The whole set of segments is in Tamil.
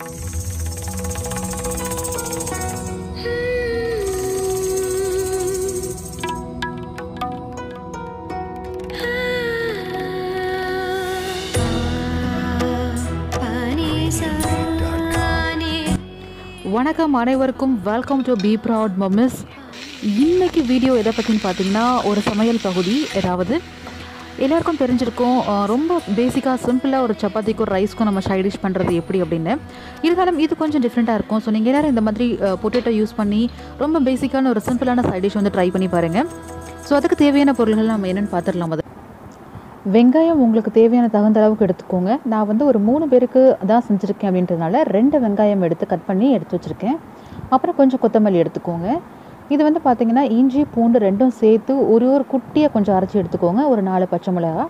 வணக்கம் அனைவருக்கும். Welcome to be proud mommies இன்னைக்கு வீடியோ எதை பற்றின்னு பார்த்தீங்கன்னா ஒரு சமையல் பகுதி. ஏதாவது எல்லாருக்கும் தெரிஞ்சிருக்கும் ரொம்ப பேசிக்காக சிம்பிளாக ஒரு சப்பாத்திக்கும் ஒரு ரைஸ்க்கும் நம்ம சைடிஷ் பண்ணுறது எப்படி அப்படின்னு. இருந்தாலும் இது கொஞ்சம் டிஃப்ரெண்ட்டாக இருக்கும். ஸோ நீங்கள் எல்லோரும் இந்த மாதிரி பொட்டேட்டோ யூஸ் பண்ணி ரொம்ப பேசிக்கான ஒரு சிம்பிளான சைடிஷ் வந்து ட்ரை பண்ணி பாருங்கள் ஸோ அதுக்கு தேவையான பொருள்கள் நம்ம என்னென்னு பார்த்துடலாம் அது வெங்காயம் உங்களுக்கு தேவையான தகுந்த அளவுக்கு எடுத்துக்கோங்க. நான் வந்து ஒரு மூணு பேருக்கு தான் செஞ்சுருக்கேன் அப்படின்றதுனால ரெண்டு வெங்காயம் எடுத்து கட் பண்ணி எடுத்து வச்சுருக்கேன். அப்புறம் கொஞ்சம் கொத்தமல்லி எடுத்துக்கோங்க. இது வந்து பார்த்தீங்கன்னா இஞ்சி பூண்டு ரெண்டும் சேர்த்து ஒரு ஒரு குட்டியாக கொஞ்சம் அரைச்சி எடுத்துக்கோங்க. ஒரு நாலு பச்சை மிளகா.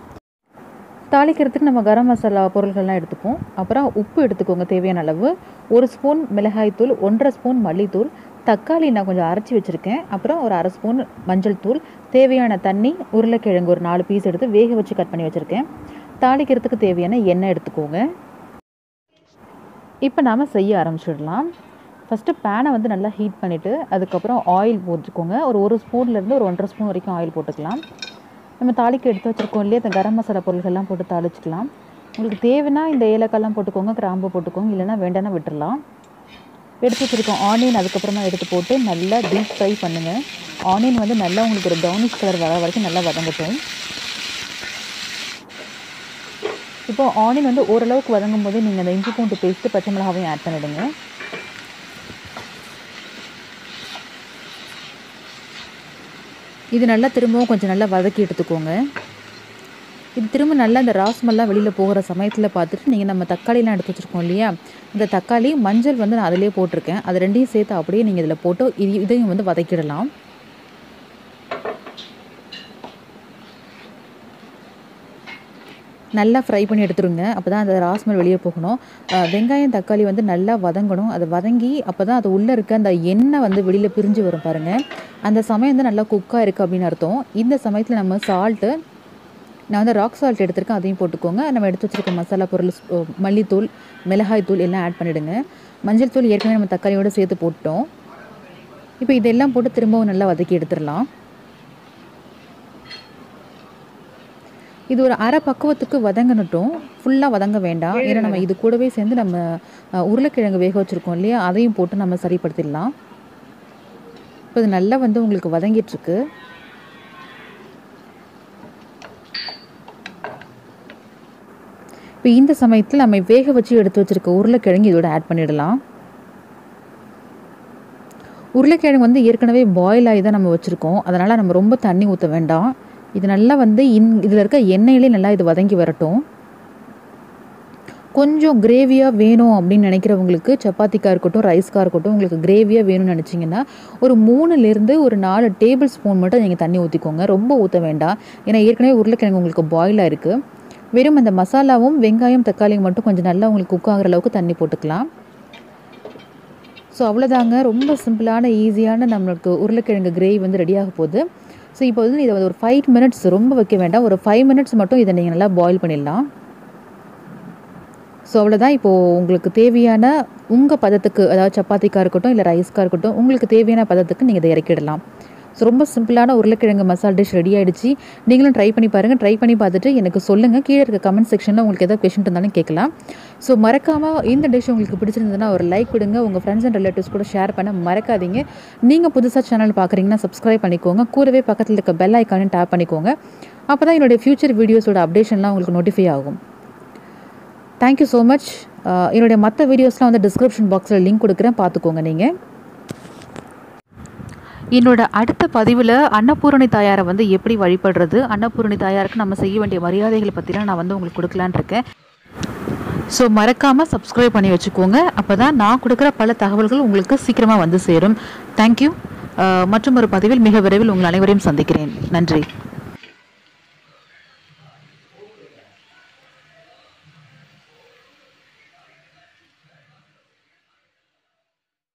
தாளிக்கிறதுக்கு நம்ம கரம் மசாலா பொருள்கள்லாம் எடுத்துப்போம். அப்புறம் உப்பு எடுத்துக்கோங்க தேவையான அளவு. ஒரு ஸ்பூன் மிளகாய்த்தூள் ஒன்றரை ஸ்பூன் மல்லித்தூள். தக்காளி நான் கொஞ்சம் அரைச்சி வச்சுருக்கேன். அப்புறம் ஒரு அரை ஸ்பூன் மஞ்சள் தூள். தேவையான தண்ணி உருளைக்கிழங்கு ஒரு நாலு பீஸ் எடுத்து வேக வச்சு கட் பண்ணி வச்சுருக்கேன். தாளிக்கிறதுக்கு தேவையான எண்ணெய் எடுத்துக்கோங்க. இப்போ நாம் செய்ய ஆரம்பிச்சிடலாம். ஃபஸ்ட்டு பேனை வந்து நல்லா ஹீட் பண்ணிவிட்டு அதுக்கப்புறம் ஆயில் போட்டுக்கோங்க. ஒரு ஒரு ஸ்பூன்லேருந்து ஒரு ஒன்றரை ஸ்பூன் வரைக்கும் ஆயில் போட்டுக்கலாம். நம்ம தாளிக்கு எடுத்து வச்சுருக்கோம் இல்லையா? இந்த கரம் மசாலா பொருள்கள்லாம் போட்டு தாளிச்சிக்கலாம். உங்களுக்கு தேவைன்னா இந்த ஏலக்காய்லாம் போட்டுக்கோங்க கிராம்பு போட்டுக்கோங்க இல்லைன்னா வேண்டாம்னா விட்டுறலாம். எடுத்து வச்சுருக்கோம் ஆனியன் அதுக்கப்புறமா எடுத்து போட்டு நல்லா டீப் ஃப்ரை பண்ணுங்கள் ஆனியன் வந்து நல்லா உங்களுக்கு ஒரு ப்ரௌனிஷ் கலர் வர வரைக்கும் நல்லா வதங்கட்டும். இப்போ ஆனியன் வந்து ஓரளவுக்கு வதங்கும் போது நீங்கள் அந்த இஞ்சி பூண்டு பேஸ்ட்டு பச்சை மிளகாவையும் ஆட் பண்ணிவிடுங்க இது நல்லா திரும்பவும் கொஞ்சம் நல்லா வதக்கி எடுத்துக்கோங்க. இது திரும்ப நல்லா இந்த ராஸ்மெல்லாம் வெளியில் போகிற சமயத்தில் பார்த்துட்டு நீங்கள் நம்ம தக்காளிலாம் எடுத்து வச்சுருக்கோம் இல்லையா? இந்த தக்காளி மஞ்சள் வந்து நான் அதிலே போட்டிருக்கேன். அது ரெண்டையும் சேர்த்து அப்படியே நீங்கள் இதில் போட்டு இது இதையும் வந்து வதக்கிடலாம். நல்லா ஃப்ரை பண்ணி எடுத்துருங்க அப்போ தான் அந்த ராஸ்மல் வெளியே போகணும். வெங்காயம் தக்காளி வந்து நல்லா வதங்கணும். அது வதங்கி அப்போ தான் அது உள்ளே இருக்க அந்த எண்ணெய் வந்து வெளியில் பிரிஞ்சு வரும் பாருங்கள் அந்த சமயம் வந்து நல்லா குக்காக இருக்குது அப்படின்னு அர்த்தம். இந்த சமயத்தில் நம்ம சால்ட்டு நான் வந்து ராக் சால்ட் எடுத்திருக்கேன். அதையும் போட்டுக்கோங்க. நம்ம எடுத்து வச்சுருக்க மசாலா பொருள் மல்லித்தூள் மிளகாய் தூள் எல்லாம் ஆட் பண்ணிவிடுங்க மஞ்சள் தூள் ஏற்கனவே நம்ம தக்காளியோடு சேர்த்து போட்டோம் இப்போ இதெல்லாம் போட்டு திரும்பவும் நல்லா வதக்கி எடுத்துடலாம். இது ஒரு அரை பக்குவத்துக்கு வதங்கணுட்டும். ஃபுல்லாக வதங்க வேண்டாம் ஏன்னா நம்ம இது கூடவே சேர்ந்து நம்ம உருளைக்கிழங்கு வேக வச்சுருக்கோம் இல்லையா? அதையும் போட்டு நம்ம சரிப்படுத்திடலாம். இப்போ இது நல்லா வந்து உங்களுக்கு வதங்கிட்டுருக்கு. இப்போ இந்த சமயத்தில் நம்ம வேக வச்சு எடுத்து வச்சுருக்க உருளைக்கிழங்கு இதோட ஆட் பண்ணிடலாம். உருளைக்கிழங்கு வந்து ஏற்கனவே பாயில் ஆகி தான் நம்ம வச்சுருக்கோம். அதனால் நம்ம ரொம்ப தண்ணி ஊற்ற வேண்டாம். இது நல்லா வந்து இன் இதில் இருக்க எண்ணெயிலே நல்லா இது வதங்கி வரட்டும். கொஞ்சம் கிரேவியாக வேணும் அப்படின்னு நினைக்கிறவங்களுக்கு சப்பாத்திக்காக இருக்கட்டும் ரைஸ்க்காக இருக்கட்டும் உங்களுக்கு கிரேவியாக வேணும்னு நினச்சிங்கன்னா ஒரு மூணுலேருந்து ஒரு நாலு டேபிள் ஸ்பூன் மட்டும் நீங்கள் தண்ணி ஊற்றிக்கோங்க ரொம்ப ஊற்ற வேண்டாம். ஏன்னா ஏற்கனவே உருளைக்கிழங்கு உங்களுக்கு பாயில் ஆயிருக்கு வெறும் அந்த மசாலாவும் வெங்காயம் தக்காளியும் மட்டும் கொஞ்சம் நல்லா உங்களுக்கு குக் ஆகிற அளவுக்கு தண்ணி போட்டுக்கலாம். ஸோ அவ்வளோதாங்க ரொம்ப சிம்பிளான ஈஸியான நம்மளுக்கு உருளைக்கிழங்கு கிரேவி வந்து ரெடியாக போகுது. ஸோ இப்போ வந்து இதை வந்து ஒரு ஃபைவ் மினிட்ஸ் ரொம்ப வைக்க வேண்டாம். ஒரு ஃபைவ் மினிட்ஸ் மட்டும் இதை நீங்கள் நல்லா பாயில் பண்ணிடலாம். ஸோ அவ்வளோதான் இப்போது உங்களுக்கு தேவையான உங்கள் பதத்துக்கு அதாவது சப்பாத்திக்காக இருக்கட்டும் இல்லை ரைஸ்க்காக இருக்கட்டும் உங்களுக்கு தேவையான பதத்துக்கு நீங்கள் இதை இறக்கிடலாம். ஸோ ரொம்ப சிம்பிளான உருளைக்கிழங்கு மசாலா டிஷ் ரெடி ஆகிடுச்சு நீங்களும் ட்ரை பண்ணி பாருங்கள் ட்ரை பண்ணி பார்த்துட்டு எனக்கு சொல்லுங்கள் கீழே இருக்க கமெண்ட் செக்ஷனில் உங்களுக்கு எதாவது கொஷின் இருந்தாலும் கேட்கலாம். ஸோ மறக்காமல் இந்த டிஷ் உங்களுக்கு பிடிச்சிருந்ததுன்னா ஒரு லைக் கொடுங்க. உங்கள் ஃப்ரெண்ட்ஸ் அண்ட் ரிலேட்டிவ்ஸ் கூட ஷேர் பண்ண மறக்காதீங்க. நீங்கள் புதுசாக சேனல் பார்க்குறீங்கன்னா சப்ஸ்கிரைப் பண்ணிக்கோங்க. கூடவே பக்கத்தில் இருக்க பெல் ஐக்கானையும் டேப் பண்ணிக்கோங்க. அப்போ தான் என்னுடைய ஃபியூச்சர் வீடியோஸோட அப்டேஷன்லாம் உங்களுக்கு நோட்டிஃபை ஆகும். தேங்க்யூ ஸோ மச் என்னுடைய மற்ற வீடியோஸ்லாம் வந்து டிஸ்கிரிப்ஷன் பாக்ஸில் லிங்க் கொடுக்குறேன். பார்த்துக்கோங்க நீங்கள் என்னோட அடுத்த பதிவில் அன்னபூரணி தாயாரை வந்து எப்படி வழிபடுறது? அன்னபூரணி தாயாருக்கு நம்ம செய்ய வேண்டிய மரியாதைகளை பற்றிலாம் நான் வந்து உங்களுக்கு கொடுக்கலான்னு இருக்கேன். ஸோ மறக்காமல் சப்ஸ்கிரைப் பண்ணி வச்சுக்கோங்க. அப்போ தான் நான் கொடுக்குற பல தகவல்கள் உங்களுக்கு சீக்கிரமாக வந்து சேரும். தேங்க்யூ மற்றும் ஒரு பதிவில் மிக விரைவில் உங்கள் அனைவரையும் சந்திக்கிறேன். நன்றி.